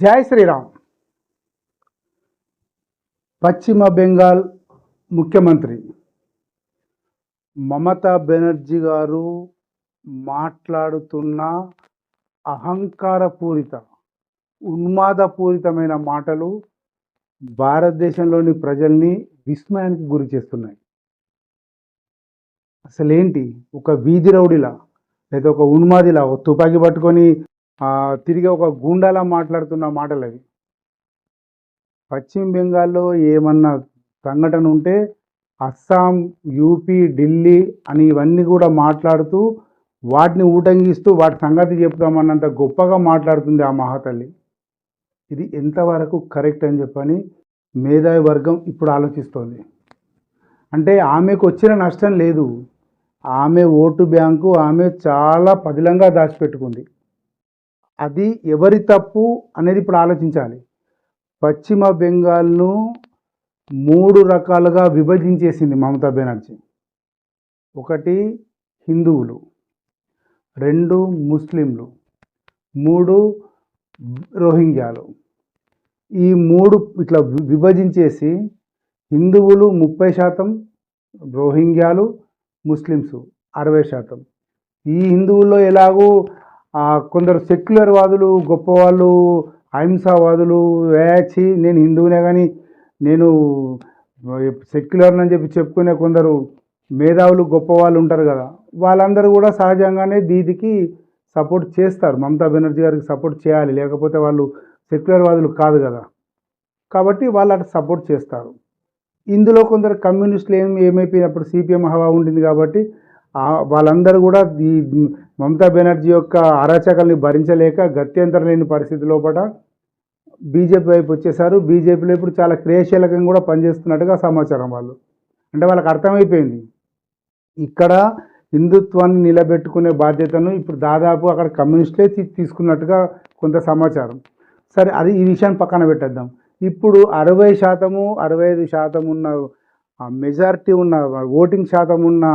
జై శ్రీరామ్. పశ్చిమ బెంగాల్ ముఖ్యమంత్రి మమతా బెనర్జీ గారు మాట్లాడుతున్న అహంకారపూరిత ఉన్మాదపూరితమైన మాటలు భారతదేశంలోని ప్రజల్ని విస్మయానికి గురి చేస్తున్నాయి. అసలేంటి? ఒక వీధి రౌడిలా లేదా ఒక ఉన్మాదిలా ఒక తుపాకీ పట్టుకొని తిరిగి ఒక గూండాలా మాట్లాడుతున్న మాటలు అవి పశ్చిమ బెంగాల్లో ఏమన్నా సంఘటన ఉంటే అస్సాం యూపీ ఢిల్లీ అని ఇవన్నీ కూడా మాట్లాడుతూ వాటిని ఊటంగిస్తూ వాటి సంగతి చెప్తామన్నంత గొప్పగా మాట్లాడుతుంది ఆ మహాతల్లి. ఇది ఎంతవరకు కరెక్ట్ అని చెప్పని మేధావి వర్గం ఇప్పుడు ఆలోచిస్తోంది. అంటే ఆమెకు వచ్చిన నష్టం లేదు. ఆమె ఓటు బ్యాంకు ఆమె చాలా పదిలంగా దాచిపెట్టుకుంది. అది ఎవరి తప్పు అనేది ఇప్పుడు ఆలోచించాలి. పశ్చిమ బెంగాల్ను మూడు రకాలుగా విభజించేసింది మమతా బెనర్జీ. ఒకటి హిందువులు రెండు ముస్లింలు మూడు రోహింగ్యాలు. ఈ మూడు ఇట్లా వి- విభజించేసి హిందువులు ముప్పై శాతం రోహింగ్యాలు ముస్లిమ్స్ అరవై శాతం. ఈ హిందువుల్లో ఎలాగూ కొందరు సెక్యులర్ వాదులు గొప్పవాళ్ళు అహింసావాదులు వేచి నేను హిందువునే కానీ నేను సెక్యులర్ అని చెప్పి చెప్పుకునే కొందరు మేధావులు గొప్పవాళ్ళు ఉంటారు కదా. వాళ్ళందరూ కూడా సహజంగానే దీనికి సపోర్ట్ చేస్తారు. మమతా బెనర్జీ గారికి సపోర్ట్ చేయాలి. లేకపోతే వాళ్ళు సెక్యులర్ వాదులు కాదు కదా. కాబట్టి వాళ్ళు అటు సపోర్ట్ చేస్తారు. ఇందులో కొందరు కమ్యూనిస్టులు ఏం ఏమైపోయినప్పుడు సిపిఎం హవా ఉండింది కాబట్టి వాళ్ళందరూ కూడా ఈ మమతా బెనర్జీ యొక్క అరాచకాల్ని భరించలేక గత్యంతరం లేని పరిస్థితి లోపల బీజేపీ వైపు వచ్చేసారు. బీజేపీలో ఇప్పుడు చాలా క్రియాశీలకంగా కూడా పనిచేస్తున్నట్టుగా సమాచారం వాళ్ళు. అంటే వాళ్ళకి అర్థమైపోయింది. ఇక్కడ హిందుత్వాన్ని నిలబెట్టుకునే బాధ్యతను ఇప్పుడు దాదాపు అక్కడ కమ్యూనిస్టులే తీసుకున్నట్టుగా కొంత సమాచారం. సరే అది ఈ విషయాన్ని పక్కన పెట్టేద్దాం. ఇప్పుడు అరవై శాతము అరవై ఐదు శాతం ఉన్న మెజారిటీ ఉన్న ఓటింగ్ శాతం ఉన్న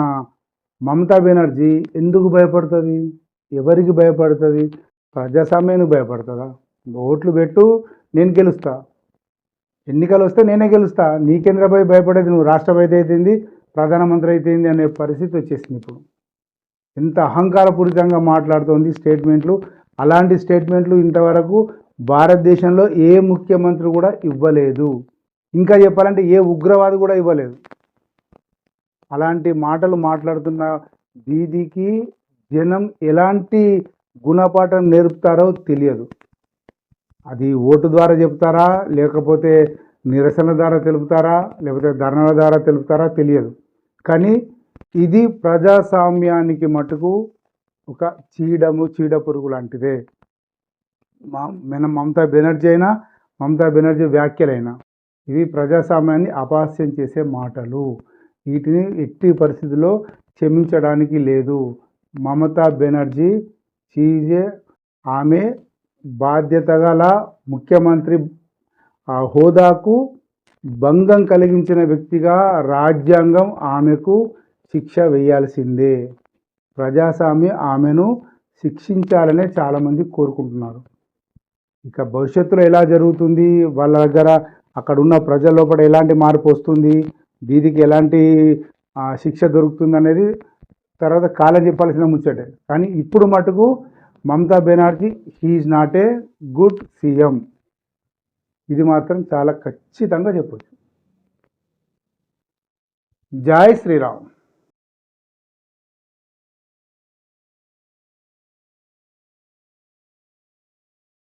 మమతా బెనర్జీ ఎందుకు భయపడుతుంది? ఎవరికి భయపడుతుంది? ప్రజాస్వామ్యానికి భయపడుతుందా? ఓట్లు పెట్టు నేను గెలుస్తా. ఎన్నికలు వస్తే నేనే గెలుస్తా. నీ కేంద్రపై భయపడేది నువ్వు? రాష్ట్రపతి అయితేంది ప్రధానమంత్రి అయితేంది అనే పరిస్థితి వచ్చేసింది ఇప్పుడు. ఎంత అహంకారపూరితంగా మాట్లాడుతోంది స్టేట్మెంట్లు. అలాంటి స్టేట్మెంట్లు ఇంతవరకు భారతదేశంలో ఏ ముఖ్యమంత్రి కూడా ఇవ్వలేదు. ఇంకా చెప్పాలంటే ఏ ఉగ్రవాది కూడా ఇవ్వలేదు. అలాంటి మాటలు మాట్లాడుతున్న దీదికి జనం ఎలాంటి గుణపాఠం నేర్పుతారో తెలియదు. అది ఓటు ద్వారా చెప్తారా? లేకపోతే నిరసన ద్వారా తెలుపుతారా? లేకపోతే ధర్నాల ద్వారా తెలుపుతారా? తెలియదు. కానీ ఇది ప్రజాస్వామ్యానికి మటుకు ఒక చీడము చీడ పురుగు లాంటిదే. మా మన మమతా బెనర్జీ అయినా మమతా బెనర్జీ వ్యాఖ్యలైనా ఇవి ప్రజాస్వామ్యాన్ని అపహాస్యం చేసే మాటలు. వీటిని ఎట్టి పరిస్థితుల్లో క్షమించడానికి లేదు. మమతా బెనర్జీ చీజే ఆమె బాధ్యత గల ముఖ్యమంత్రి. ఆ హోదాకు భంగం కలిగించిన వ్యక్తిగా రాజ్యాంగం ఆమెకు శిక్ష వేయాల్సిందే. ప్రజాస్వామి ఆమెను శిక్షించాలనే చాలామంది కోరుకుంటున్నారు. ఇక భవిష్యత్తులో ఎలా జరుగుతుంది? వాళ్ళ దగ్గర అక్కడ ఉన్న ప్రజల లోపల ఎలాంటి మార్పు వస్తుంది? దీనికి ఎలాంటి శిక్ష దొరుకుతుంది అనేది తర్వాత కాలం చెప్పాల్సిన ముచ్చటే. కానీ ఇప్పుడు మటుకు Mamata Banerjee he's not a good CM. ఇది మాత్రం చాలా ఖచ్చితంగా చెప్పచ్చు. జై శ్రీరామ్.